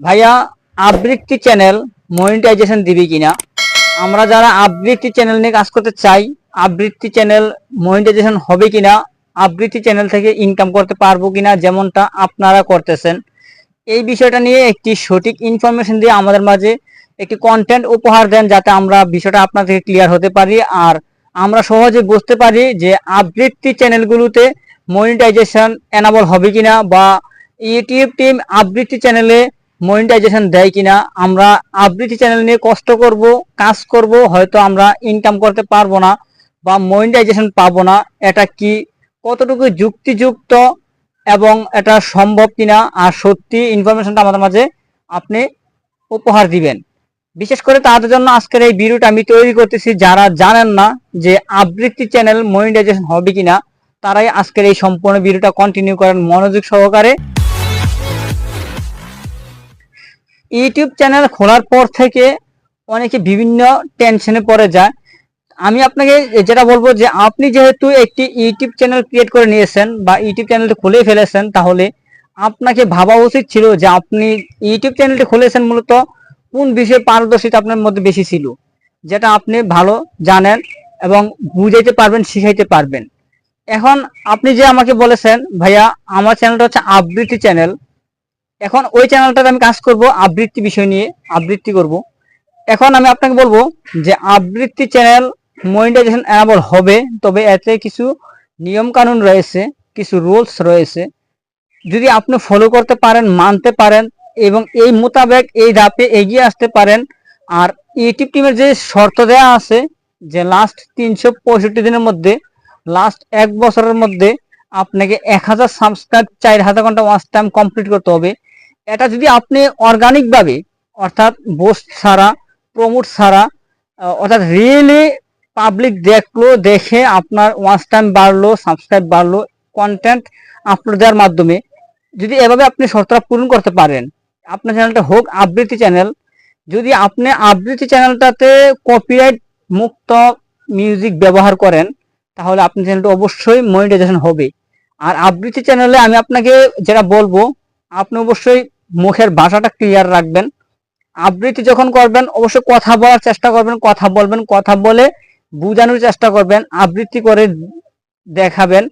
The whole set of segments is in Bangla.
ভাইয়া, আবৃত্তি চ্যানেল মনিটাইজেশন দিবি কিনা? আমরা যারা আবৃত্তি চ্যানেল নিয়ে কাজ করতে চাই, আবৃত্তি চ্যানেল মনিটাইজেশন হবে কিনা, আবৃত্তি চ্যানেল থেকে ইনকাম করতে পারব কিনা, যেমনটা আপনারা করতেছেন, এই বিষয়টা নিয়ে একটি সঠিক ইনফরমেশন দিয়ে আমাদের মাঝে একটি কন্টেন্ট উপহার দেন, যাতে আমরা বিষয়টা আপনার থেকে ক্লিয়ার হতে পারি, আর আমরা সহজে বুঝতে পারি যে আবৃত্তি চ্যানেলগুলোতে মনিটাইজেশন এনাবল হবে কিনা, বা ইউটিউব টিম আবৃত্তি চ্যানেলে মনিটাইজেশন দেয় কিনা, আমরা আবৃত্তি চ্যানেল নিয়ে কষ্ট করব, কাজ করব, হয়তো আমরা ইনকাম করতে পারব না বা মনিটাইজেশন পাবো না, এটা কি কতটুকু যুক্তিযুক্ত এবং এটা সম্ভব কিনা, আর সত্যি ইনফরমেশনটা আমাদের মাঝে আপনি উপহার দিবেন। বিশেষ করে তাদের জন্য আজকের এই ভিডিওটা আমি তৈরি করতেছি, যারা জানেন না যে আবৃত্তি চ্যানেল মনিটাইজেশন হবে কিনা, তারাই আজকের এই সম্পূর্ণ ভিডিওটা কন্টিনিউ করেন মনোযোগ সহকারে। ইউটিউব চ্যানেল খোলার পর থেকে অনেকে বিভিন্ন টেনশনে পড়ে যায়। আমি আপনাকে যেটা বলব যে, আপনি যেহেতু একটি ইউটিউব চ্যানেল ক্রিয়েট করে নিয়েছেন বা ইউটিউব চ্যানেলটি খুলে ফেলেছেন, তাহলে আপনাকে ভাবা উচিত ছিল যে, আপনি ইউটিউব চ্যানেলটি খুলেছেন মূলত কোন বিষয়ে পারদর্শিতা আপনার মধ্যে বেশি ছিল, যেটা আপনি ভালো জানেন এবং বুঝাইতে পারবেন, শিখাইতে পারবেন। এখন আপনি যে আমাকে বলেছেন, ভাইয়া, আমার চ্যানেলটা হচ্ছে আবৃত্তি চ্যানেল এখন ওই চ্যানেলটাতে আমি কাজ করব আবৃত্তি বিষয় নিয়ে, আবৃত্তি করব। এখন আমি আপনাকে বলব যে আবৃত্তি চ্যানেল মনিটাইজেশন এনাবল হবে, তবে এতে কিছু নিয়ম কানুন রয়েছে, কিছু রুলস রয়েছে। যদি আপনি ফলো করতে পারেন, মানতে পারেন এবং এই মোতাবেক এই ধাপে এগিয়ে আসতে পারেন, আর ইউটিউব টিমের যে শর্ত দেওয়া আছে যে লাস্ট তিনশো পঁয়ষট্টি দিনের মধ্যে লাস্ট এক বছরের মধ্যে আপনাকে এক হাজার সাবস্ক্রাইব চার হাজার ঘণ্টা ওয়াচ টাইম কমপ্লিট করতে হবে। এটা যদি আপনি অর্গানিক ভাবে, অর্থাৎ বোস্ট ছাড়া প্রমোট ছাড়া অর্থাৎ রিয়েলি পাবলিক দেখল, দেখে আপনার ওয়াচ টাইম বাড়লো সাবস্ক্রাইব বাড়লো কন্টেন্ট আপলোড দেওয়ার মাধ্যমে, যদি এভাবে আপনি শর্তটা পূরণ করতে পারেন, আপনার চ্যানেলটা হোক আবৃত্তি চ্যানেল যদি আপনি আবৃত্তি চ্যানেলটাতে কপিরাইট মুক্ত মিউজিক ব্যবহার করেন, তাহলে আপনার চ্যানেলটা অবশ্যই মনিটাইজেশন হবে। আর আবৃত্তি চ্যানেলে আমি আপনাকে যেটা বলব, আপনি অবশ্যই মুখের ভাষাটা ক্লিয়ার রাখবেন। আবৃত্তি যখন করবেন, অবশ্যই কথা বলার চেষ্টা করবেন, কথা বলবেন, কথা বলে বোঝানোর চেষ্টা করবেন, আবৃত্তি করে দেখাবেন।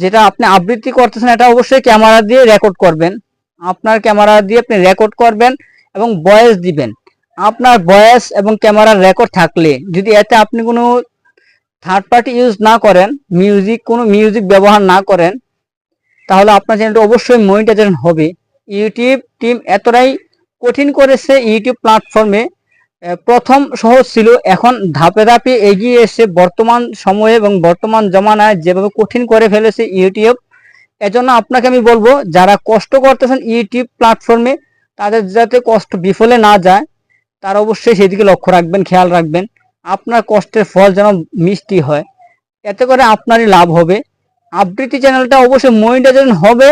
যেটা আপনি আবৃত্তি করতেছেন, এটা অবশ্যই ক্যামেরা দিয়ে রেকর্ড করবেন। আপনার ক্যামেরা দিয়ে আপনি রেকর্ড করবেন এবং ভয়েস দিবেন। আপনার ভয়েস এবং ক্যামেরার রেকর্ড থাকলে, যদি এতে আপনি কোনো থার্ড পার্টি ইউজ না করেন মিউজিক কোনো মিউজিক ব্যবহার না করেন, তাহলে আপনার চ্যানেলটা অবশ্যই মনিটাইজেশন হবে। ইউটিউব টিম এতটাই কঠিন করেছে ইউটিউব প্ল্যাটফর্মে প্রথম সহজ ছিল এখন ধাপে ধাপে এগিয়ে এসে বর্তমান সময়ে এবং বর্তমান জমানায় যেভাবে কঠিন করে ফেলেছে ইউটিউব এজন্য আপনাকে আমি বলব, যারা কষ্ট করতেছেন ইউটিউব প্ল্যাটফর্মে তাদের যাতে কষ্ট বিফলে না যায়, তারা অবশ্যই সেদিকে লক্ষ্য রাখবেন, খেয়াল রাখবেন। আপনার কষ্টের ফল যেন মিষ্টি হয়। এতে করে আপনারই লাভ হবে। আবৃত্তি চ্যানেলটা অবশ্যই মনিটাইজেশন হবে।